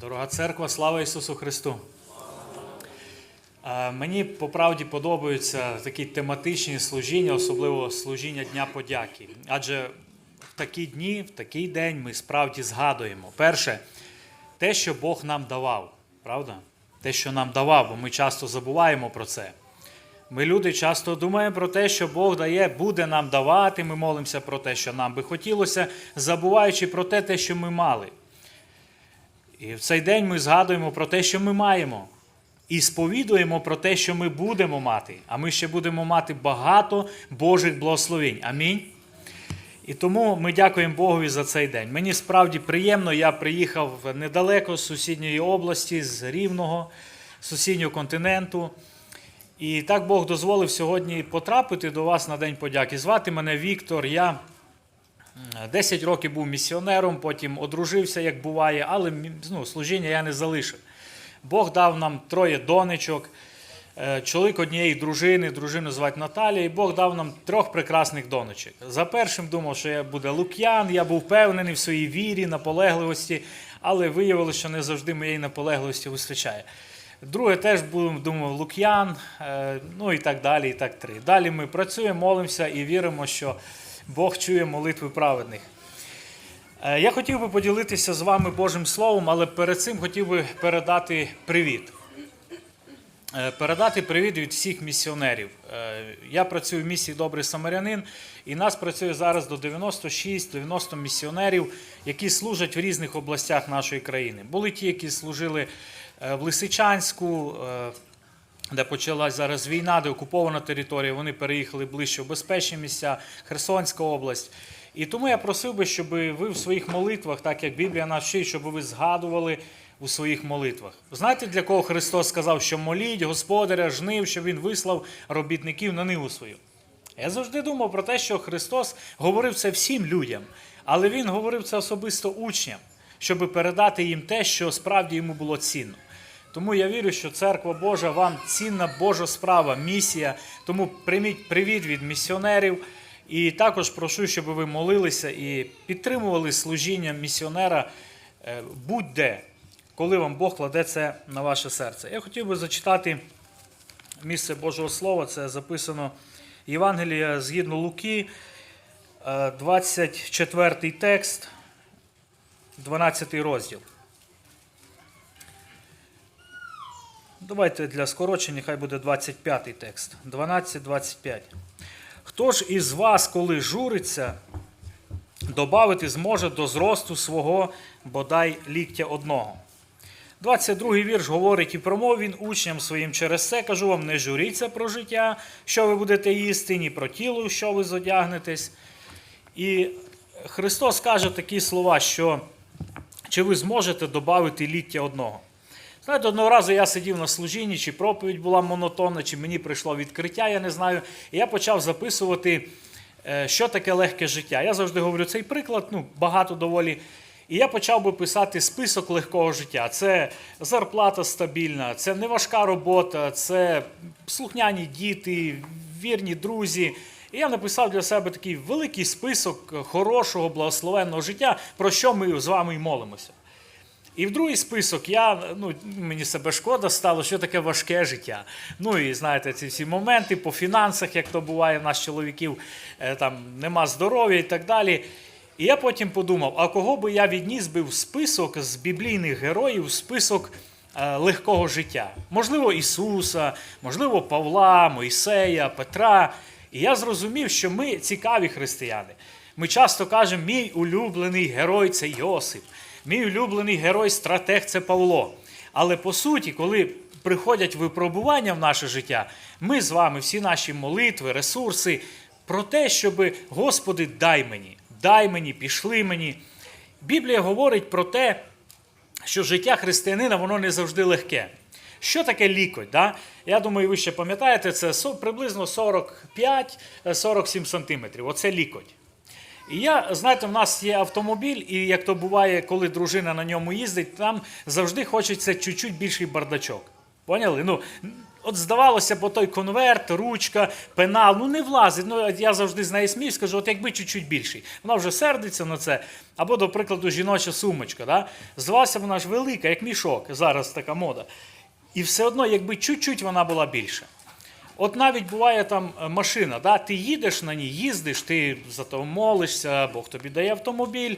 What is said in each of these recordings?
Дорога церква, слава Ісусу Христу! Мені по правді подобаються такі тематичні служіння, особливо служіння Дня подяки. Адже в такі дні, в такий день ми справді згадуємо. Перше, те, що Бог нам давав, правда? Те, що нам давав, бо ми часто забуваємо про це. Ми люди часто думаємо про те, що Бог дає, буде нам давати. Ми молимося про те, що нам би хотілося, забуваючи про те, те, що ми мали. І в цей день ми згадуємо про те, що ми маємо, і сповідуємо про те, що ми будемо мати. А ми ще будемо мати багато Божих благословень. Амінь. І тому ми дякуємо Богові за цей день. Мені справді приємно, я приїхав недалеко з сусідньої області, з Рівного, сусіднього континенту. І так Бог дозволив сьогодні потрапити до вас на День подяки. Звати мене Віктор. Я 10 років був місіонером, потім одружився, як буває, але ну, служіння я не залишив. Бог дав нам троє донечок, е, чоловік однієї дружини, дружину звати Наталія, і Бог дав нам трьох прекрасних донечок. За першим думав, що я буде Лук'ян, я був впевнений в своїй вірі, наполегливості, але виявилося, що не завжди моєї наполегливості вистачає. Друге теж думав, Лук'ян, е, ну і так далі, і так три. Далі ми працюємо, молимося і віримо, що Бог чує молитви праведних. Е, Я хотів би поділитися з вами Божим Словом, але перед цим хотів би передати привіт. Е, Передати привіт від всіх місіонерів. Е, Я працюю в місії Добрий Самарянин, і нас працює зараз до 96-90 місіонерів, які служать в різних областях нашої країни. Були ті, які служили в Лисичанську, де почалась зараз війна, де окупована територія, вони переїхали ближче в безпечні місця, Херсонська область. І тому я просив би, щоб ви в своїх молитвах, так як Біблія нас вчить, щоб ви згадували у своїх молитвах. Знаєте, для кого Христос сказав, що моліть Господаря жнив, щоб Він вислав робітників на ниву свою? Я завжди думав про те, що Христос говорив це всім людям, але Він говорив це особисто учням, щоб передати їм те, що справді йому було цінно. Тому я вірю, що церква Божа вам цінна Божа справа, місія. Тому прийміть привіт від місіонерів. І також прошу, щоб ви молилися і підтримували служіння місіонера е, будь-де, коли вам Бог кладе це на ваше серце. Я хотів би зачитати місце Божого Слова, це записано Євангелія згідно Луки, е, 24 текст, 12 розділ. Давайте для скорочення, хай буде 25 текст. 12-25. Хто ж із вас, коли журиться, добавити зможе до зросту свого бодай ліктя одного? 22 вірш говорить, і промов він учням своїм через це, кажу вам, не журіться про життя, що ви будете їсти, ні про тіло, що ви зодягнетесь. І Христос каже такі слова, що чи ви зможете додати ліктя одного? Знаєте, одного разу я сидів на служінні, чи проповідь була монотонна, чи мені прийшло відкриття, я не знаю. І я почав записувати, е, що таке легке життя. Я завжди говорю цей приклад, ну, багато доволі. І я почав би писати список легкого життя. Це зарплата стабільна, це неважка робота, це слухняні діти, вірні друзі. І я написав для себе такий великий список хорошого, благословенного життя, про що ми з вами й молимося. І в другий список я, ну, мені себе шкода стало, що таке важке життя. Ну і знаєте, ці всі моменти по фінансах, як то буває в нас чоловіків, е, там нема здоров'я і так далі. І я потім подумав, а кого би я відніс би в список з біблійних героїв, в список е, легкого життя? Можливо, Ісуса, можливо, Павла, Мойсея, Петра. І я зрозумів, що ми цікаві християни. Ми часто кажемо, мій улюблений герой це Йосип. Мій улюблений герой стратег це Павло. Але по суті, коли приходять випробування в наше життя, ми з вами, всі наші молитви, ресурси, про те, щоб Господи, дай мені, дай мені, пішли мені. Біблія говорить про те, що життя християнина воно не завжди легке. Що таке лікоть? Да? Я думаю, ви ще пам'ятаєте, це приблизно 45-47 сантиметрів. Оце лікоть. І я, знаєте, в нас є автомобіль, і як то буває, коли дружина на ньому їздить, там завжди хочеться чуть-чуть більший бардачок. Поняли? Ну, От здавалося б, той конверт, ручка, пенал, ну не влазить. Ну, я завжди з нею смію, скажу, от якби чуть-чуть більший. Вона вже сердиться на це. Або, до прикладу, жіноча сумочка. Да? Здавалося, вона ж велика, як мішок. Зараз така мода. І все одно, якби чуть-чуть вона була більша. От навіть буває там е, машина, да? ти їдеш на ній, їздиш, ти за то молишся, Бог тобі дає автомобіль.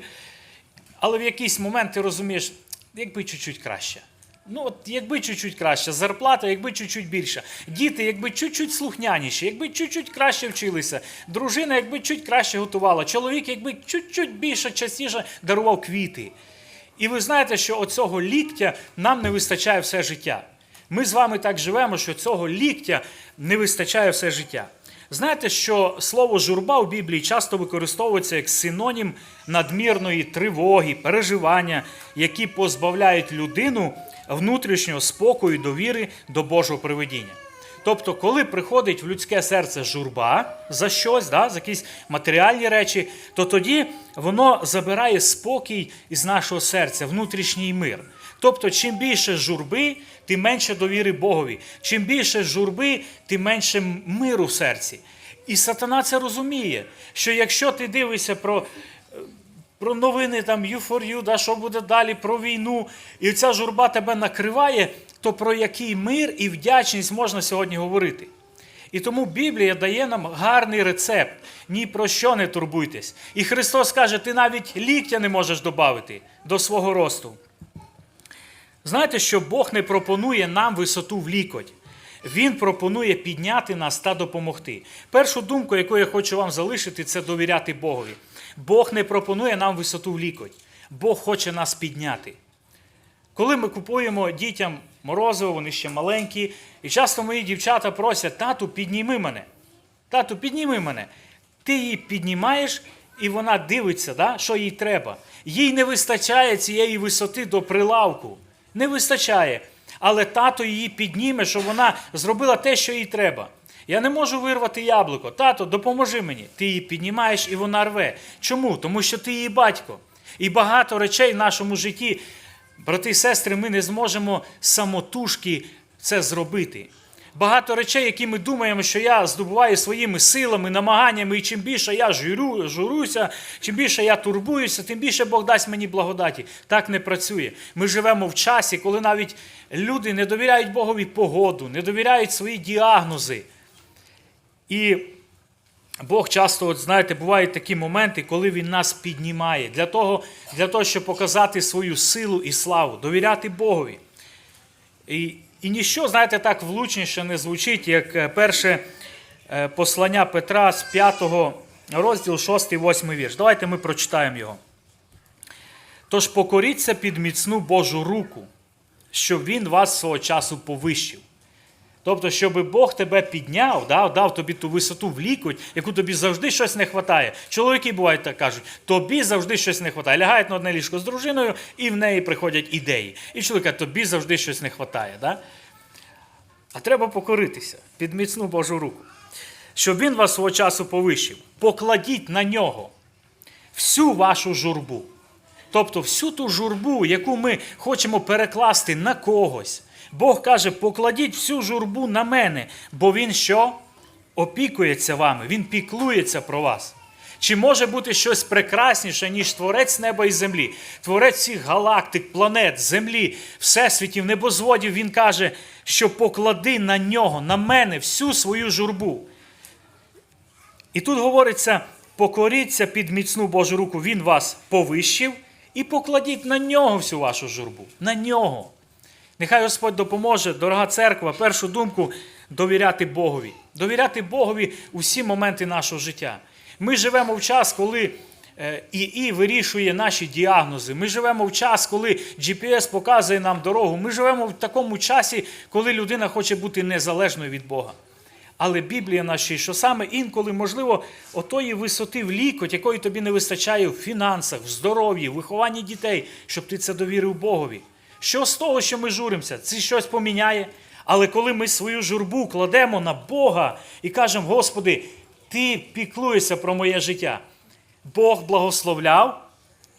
Але в якийсь момент ти розумієш, якби чуть-чуть краще. Ну, от якби чуть-чуть краще, зарплата, якби чуть-чуть більша. Діти, якби чуть-чуть слухняніші, якби чуть-чуть краще вчилися. Дружина, якби чуть краще готувала. Чоловік, якби чуть-чуть більше, частіше дарував квіти. І ви знаєте, що оцього ліктя нам не вистачає все життя. Ми з вами так живемо, що цього ліктя не вистачає все життя. Знаєте, що слово журба у Біблії часто використовується як синонім надмірної тривоги, переживання, які позбавляють людину внутрішнього спокою, довіри до Божого приведіння. Тобто, коли приходить в людське серце журба за щось, да, за якісь матеріальні речі, то тоді воно забирає спокій із нашого серця, внутрішній мир. Тобто, чим більше журби, тим менше довіри Богові. Чим більше журби, тим менше миру в серці. І сатана це розуміє, що якщо ти дивишся про про новини там U4U, да, що буде далі, про війну, і ця журба тебе накриває, то про який мир і вдячність можна сьогодні говорити. І тому Біблія дає нам гарний рецепт. Ні про що не турбуйтесь. І Христос каже, ти навіть ліктя не можеш додати до свого росту. Знаєте, що Бог не пропонує нам висоту в лікоть. Він пропонує підняти нас та допомогти. Першу думку, яку я хочу вам залишити, це довіряти Богові. Бог не пропонує нам висоту в лікоть. Бог хоче нас підняти. Коли ми купуємо дітям морозиво, вони ще маленькі, і часто мої дівчата просять, тату, підніми мене. Тату, підніми мене. Ти її піднімаєш, і вона дивиться, да, що їй треба. Їй не вистачає цієї висоти до прилавку. Не вистачає. Але тато її підніме, щоб вона зробила те, що їй треба. Я не можу вирвати яблуко. Тато, допоможи мені. Ти її піднімаєш і вона рве. Чому? Тому що ти її батько. І багато речей в нашому житті, брати і сестри, ми не зможемо самотужки це зробити. Багато речей, які ми думаємо, що я здобуваю своїми силами, намаганнями, і чим більше я журю, журуся, чим більше я турбуюся, тим більше Бог дасть мені благодаті. Так не працює. Ми живемо в часі, коли навіть люди не довіряють Богові погоду, не довіряють свої діагнози. І Бог часто, от знаєте, бувають такі моменти, коли Він нас піднімає для того, для того щоб показати свою силу і славу, довіряти Богові. І, і ніщо, знаєте, так влучніше не звучить, як е, перше е, послання Петра з 5 розділ 6-8 вірш. Давайте ми прочитаємо його. Тож покоріться під міцну Божу руку, щоб Він вас свого часу повищив. Тобто, щоб Бог тебе підняв, да, дав тобі ту висоту в лікоть, яку тобі завжди щось не вистачає. Чоловіки бувають так кажуть, тобі завжди щось не вистачає. Лягають на одне ліжко з дружиною, і в неї приходять ідеї. І чоловіка, тобі завжди щось не вистачає. Да? А треба покоритися під міцну Божу руку. Щоб він вас свого часу повищив. Покладіть на нього всю вашу журбу. Тобто всю ту журбу, яку ми хочемо перекласти на когось. Бог каже, покладіть всю журбу на мене, бо Він що? Опікується вами, Він піклується про вас. Чи може бути щось прекрасніше, ніж творець неба і землі, творець всіх галактик, планет, землі, всесвітів, небозводів, він каже, що поклади на нього, на мене всю свою журбу. І тут говориться: покоріться під міцну Божу руку, Він вас повищив, і покладіть на нього всю вашу журбу. На нього. Нехай Господь допоможе, дорога церква, першу думку довіряти Богові. Довіряти Богові у всі моменти нашого життя. Ми живемо в час, коли ІІ вирішує наші діагнози. Ми живемо в час, коли GPS показує нам дорогу. Ми живемо в такому часі, коли людина хоче бути незалежною від Бога. Але Біблія наша, що саме інколи, можливо, отої висоти в лікоть, якої тобі не вистачає в фінансах, в здоров'ї, в вихованні дітей, щоб ти це довірив Богові. Що з того, що ми журимося? Це щось поміняє. Але коли ми свою журбу кладемо на Бога і кажемо, Господи, Ти піклуєшся про моє життя. Бог благословляв,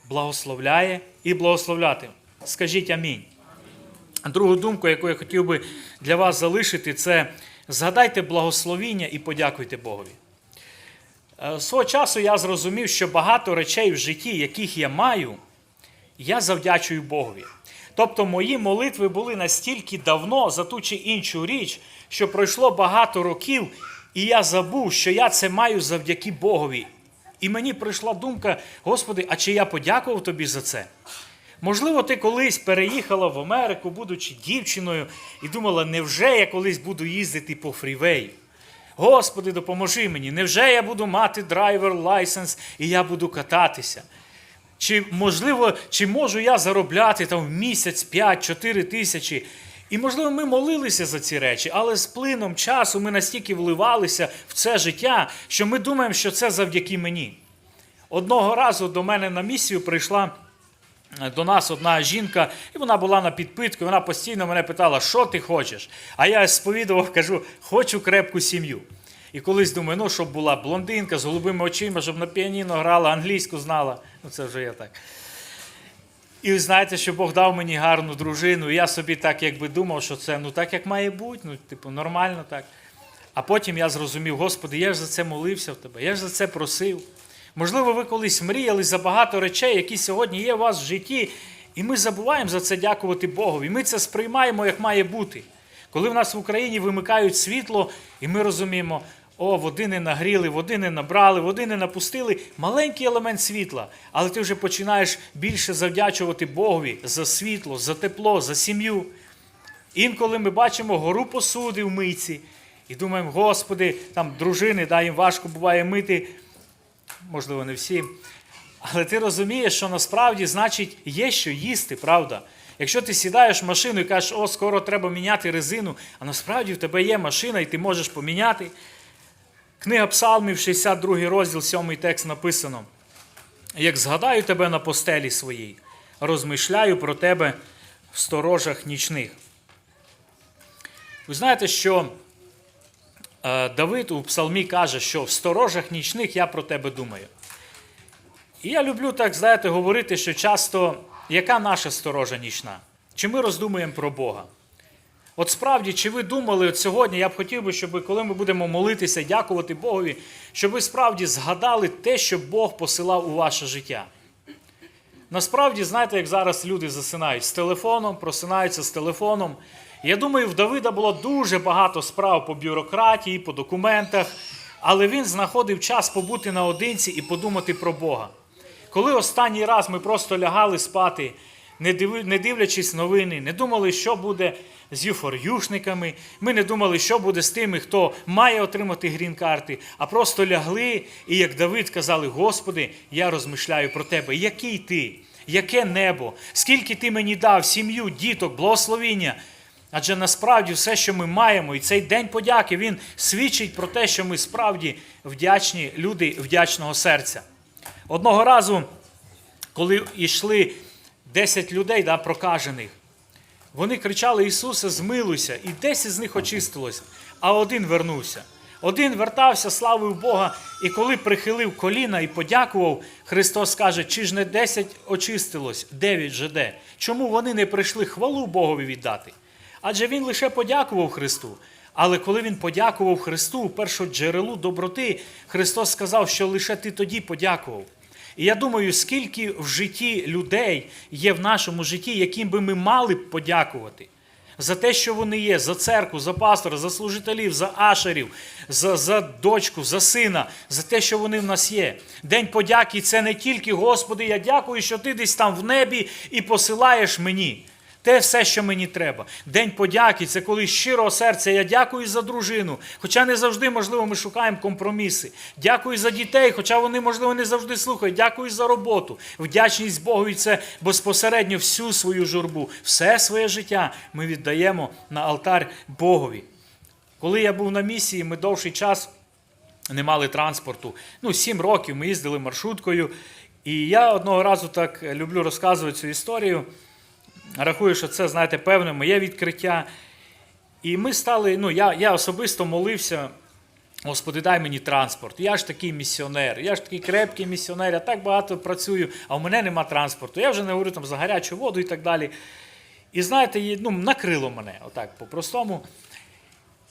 благословляє і благословляти. Скажіть амінь. Другу думку, яку я хотів би для вас залишити, це згадайте благословіння і подякуйте Богові. Е, Свого часу я зрозумів, що багато речей в житті, яких я маю, я завдячую Богові. Тобто мої молитви були настільки давно за ту чи іншу річ, що пройшло багато років, і я забув, що я це маю завдяки Богові. І мені прийшла думка, Господи, а чи я подякував тобі за це? Можливо, ти колись переїхала в Америку, будучи дівчиною, і думала, невже я колись буду їздити по фрівею? Господи, допоможи мені, невже я буду мати драйвер лайсенс і я буду кататися? Чи можливо, чи можу я заробляти там місяць 5-4 тисячі? І, можливо, ми молилися за ці речі, але з плином часу ми настільки вливалися в це життя, що ми думаємо, що це завдяки мені. Одного разу до мене на місію прийшла до нас одна жінка, і вона була на підпитку, вона постійно мене питала, що ти хочеш? А я сповідував, кажу, хочу крепку сім'ю. І колись думаю, ну, щоб була блондинка з голубими очима, щоб на піаніно грала, англійську знала. Ну, це вже я так. І ви знаєте, що Бог дав мені гарну дружину, і я собі так якби думав, що це ну так, як має бути, ну, типу, нормально так. А потім я зрозумів, Господи, я ж за це молився в тебе, я ж за це просив. Можливо, ви колись мріяли за багато речей, які сьогодні є у вас в житті, і ми забуваємо за це дякувати Богові. Ми це сприймаємо, як має бути. Коли в нас в Україні вимикають світло, і ми розуміємо, о, води не нагріли, води не набрали, води не напустили. Маленький елемент світла, але ти вже починаєш більше завдячувати Богові за світло, за тепло, за сім'ю. Інколи ми бачимо гору посуди в мийці і думаємо, Господи, там дружини, да, їм важко буває мити, можливо, не всім. Але ти розумієш, що насправді, значить, є що їсти, правда? Якщо ти сідаєш в машину і кажеш, о, скоро треба міняти резину, а насправді в тебе є машина, і ти можеш поміняти. Книга Псалмів, 62 розділ, 7 текст написано: Як згадаю тебе на постелі своїй, розмишляю про тебе в сторожах нічних. Ви знаєте, що Давид у Псалмі каже, що в сторожах нічних я про тебе думаю. І я люблю так, знаєте, говорити, що часто яка наша сторожа нічна? Чи ми роздумуємо про Бога? От справді, чи ви думали от сьогодні, я б хотів би, щоб коли ми будемо молитися, дякувати Богові, щоб ви справді згадали те, що Бог посилав у ваше життя. Насправді, знаєте, як зараз люди засинають з телефоном, просинаються з телефоном. Я думаю, в Давида було дуже багато справ по бюрократії, по документах, але він знаходив час побути наодинці і подумати про Бога. Коли останній раз ми просто лягали спати, не дивлячись новини, не думали, що буде з юфорюшниками, ми не думали, що буде з тими, хто має отримати грін-карти, а просто лягли і, як Давид, казали: Господи, я розмишляю про тебе, який ти, яке небо, скільки ти мені дав, сім'ю, діток, благословіння. Адже насправді все, що ми маємо, і цей день подяки, він свідчить про те, що ми справді вдячні люди вдячного серця. Одного разу, коли йшли 10 людей да, прокажених, вони кричали: Ісусе, змилуйся, і 10 з них очистилося, а один вернувся. Один вертався, славив Бога, і коли прихилив коліна і подякував, Христос каже, чи ж не 10 очистилось, 9 же де? Чому вони не прийшли хвалу Богові віддати? Адже він лише подякував Христу. Але коли він подякував Христу, першу джерелу доброти, Христос сказав, що лише ти тоді подякував. І я думаю, скільки в житті людей є в нашому житті, яким би ми мали б подякувати за те, що вони є, за церкву, за пастора, за служителів, за ашерів, за, за дочку, за сина, за те, що вони в нас є. День подяки це не тільки, Господи, я дякую, що ти десь там в небі і посилаєш мені. Те все, що мені треба. День подяки це коли з щирого серця я дякую за дружину. Хоча не завжди, можливо, ми шукаємо компроміси. Дякую за дітей, хоча вони, можливо, не завжди слухають. Дякую за роботу. Вдячність Богу і це безпосередньо всю свою журбу, все своє життя ми віддаємо на алтар Богові. Коли я був на місії, ми довший час не мали транспорту. Ну, сім років ми їздили маршруткою. І я одного разу так люблю розказувати цю історію. Рахую, що це, знаєте, певне моє відкриття. І ми стали, ну, я, я особисто молився, Господи, дай мені транспорт. Я ж такий місіонер, я ж такий крепкий місіонер, я так багато працюю, а у мене нема транспорту. Я вже не говорю там за гарячу воду і так далі. І знаєте, ну, накрило мене, отак по-простому.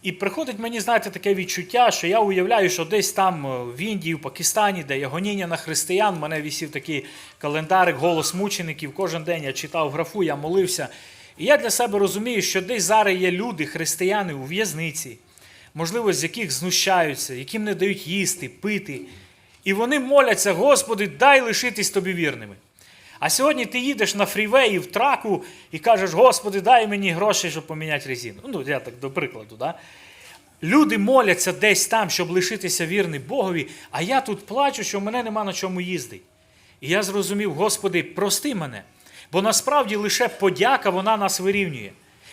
І приходить мені, знаєте, таке відчуття, що я уявляю, що десь там е, в Індії, в Пакистані, де є гоніння на християн, мене висів такий календарик, голос мучеників. Кожен день я читав графу, я молився. І я для себе розумію, що десь зараз є люди, християни у в'язниці, можливо, з яких знущаються, яким не дають їсти, пити. І вони моляться, Господи, дай лишитись тобі вірними. А сьогодні ти їдеш на фрівеї в траку і кажеш, Господи, дай мені гроші, щоб поміняти резину. Ну, я так до прикладу. Да? Люди моляться десь там, щоб лишитися вірним Богові, а я тут плачу, що в мене нема на чому їздити. І я зрозумів, Господи, прости мене, бо насправді лише подяка вона нас вирівнює.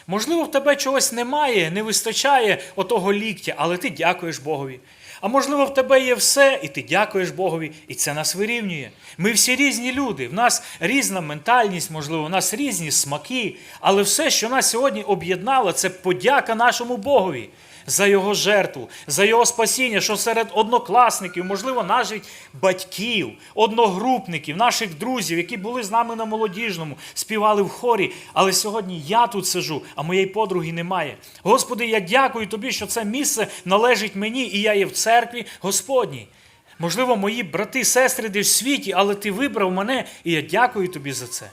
Можливо, в тебе чогось немає, не вистачає отого ліктя, але ти дякуєш Богові. А можливо, в тебе є все, і ти дякуєш Богові, і це нас вирівнює. Ми всі різні люди, в нас різна ментальність, можливо, в нас різні смаки, але все, що нас сьогодні об'єднало, це подяка нашому Богові за його жертву, за його спасіння, що серед однокласників, можливо, наших батьків, одногрупників, наших друзів, які були з нами на молодіжному, співали в хорі. Але сьогодні я тут сижу, а моєї подруги немає. Господи, я дякую тобі, що це місце належить мені, і я є в церкві Господній. Можливо, мої брати, сестри десь в світі, але ти вибрав мене, і я дякую тобі за це.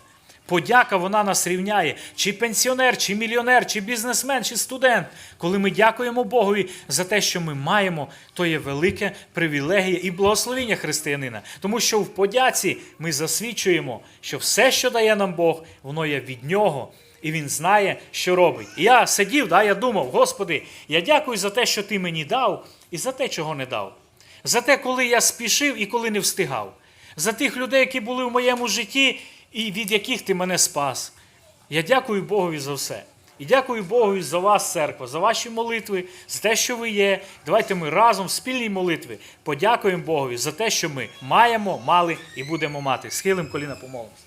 Подяка вона нас рівняє. Чи пенсіонер, чи мільйонер, чи бізнесмен, чи студент. Коли ми дякуємо Богові за те, що ми маємо, то є велике привілегія і благословіння християнина. Тому що в подяці ми засвідчуємо, що все, що дає нам Бог, воно є від нього. І він знає, що робить. І я сидів, да, я думав, Господи, я дякую за те, що ти мені дав, і за те, чого не дав. За те, коли я спішив і коли не встигав. За тих людей, які були в моєму житті, і від яких ти мене спас. Я дякую Богові за все. І дякую Богові за вас, церква, за ваші молитви, за те, що ви є. Давайте ми разом в спільній молитві подякуємо Богові за те, що ми маємо, мали і будемо мати. Схилим коліна помолимося.